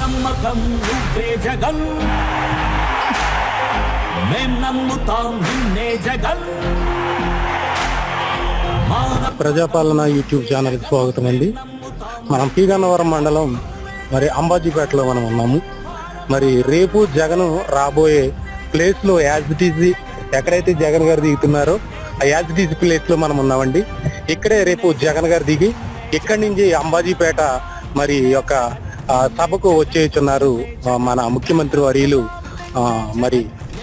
నమ్మకం నువ్వే జగన్. మేం నమ్ముతాం నిన్నే జగన్. ప్రజాపాలన యూట్యూబ్ ఛానల్కి స్వాగతం అండి. మనం పీగన్నవరం మండలం మరి అంబాజీపేటలో మనం ఉన్నాము. మరి రేపు జగన్ రాబోయే ప్లేస్లో యాజ్ ఇట్ ఈజ్ ఎక్కడైతే జగన్ గారు దిగుతున్నారో ఆ యాజ్ ఇట్ ఈజ్ ప్లేస్లో మనం ఉన్నామండి. ఇక్కడే రేపు జగన్ గారు దిగి ఇక్కడి నుంచి అంబాజీపేట మరి యొక్క సభకు వచ్చేస్తున్నారు మన ముఖ్యమంత్రి వర్యులు మరి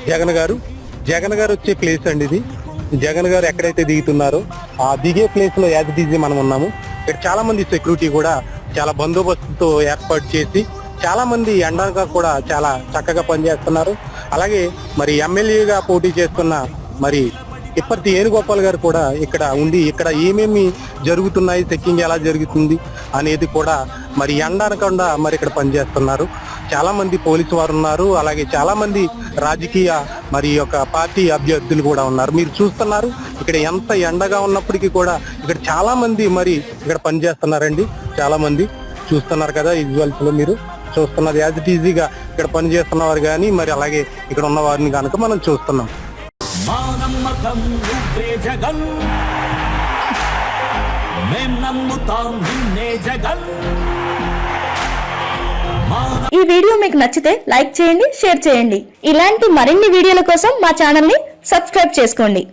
జగన్ గారు. జగన్ గారు వచ్చే ప్లేస్ అండి ఇది. జగన్ గారు ఎక్కడైతే దిగుతున్నారో ఆ దిగే ప్లేస్లో యాజ్ ఇట్ మనం ఉన్నాము. ఇక్కడ చాలా మంది సెక్యూరిటీ కూడా చాలా బందోబస్తుతో ఏర్పాటు చేసి చాలా మంది ఎండగా కూడా చాలా చక్కగా పనిచేస్తున్నారు. అలాగే మరి ఎమ్మెల్యేగా పోటీ చేస్తున్న మరి ఇప్పటి వేణుగోపాల్ గారు కూడా ఇక్కడ ఉండి ఇక్కడ ఏమేమి జరుగుతున్నాయి చెక్కింగ్ ఎలా జరుగుతుంది అనేది కూడా మరి ఎండనకుండా మరి ఇక్కడ పనిచేస్తున్నారు. చాలా మంది పోలీసు వారు ఉన్నారు అలాగే చాలా మంది రాజకీయ మరి యొక్క పార్టీ అభ్యర్థులు కూడా ఉన్నారు. మీరు చూస్తున్నారు ఇక్కడ ఎంత ఎండగా ఉన్నప్పటికీ కూడా ఇక్కడ చాలా మంది మరి ఇక్కడ పనిచేస్తున్నారండి. చాలా మంది చూస్తున్నారు కదా విజువల్స్లో మీరు. చూస్తున్నారు యాజ్ ఇట్ ఈజీగా ఇక్కడ పనిచేస్తున్నవారు కానీ మరి అలాగే ఇక్కడ ఉన్న వారిని కనుక మనం చూస్తున్నాం. మా నమ్మకం నువ్వే జగన్ మేం నమ్ముతాం నిన్నే జగన్. ఈ వీడియో మీకు నచ్చితే లైక్ చేయండి షేర్ చేయండి. ఇలాంటి మరిన్ని వీడియోల కోసం మా ఛానల్ని సబ్స్క్రైబ్ చేసుకోండి.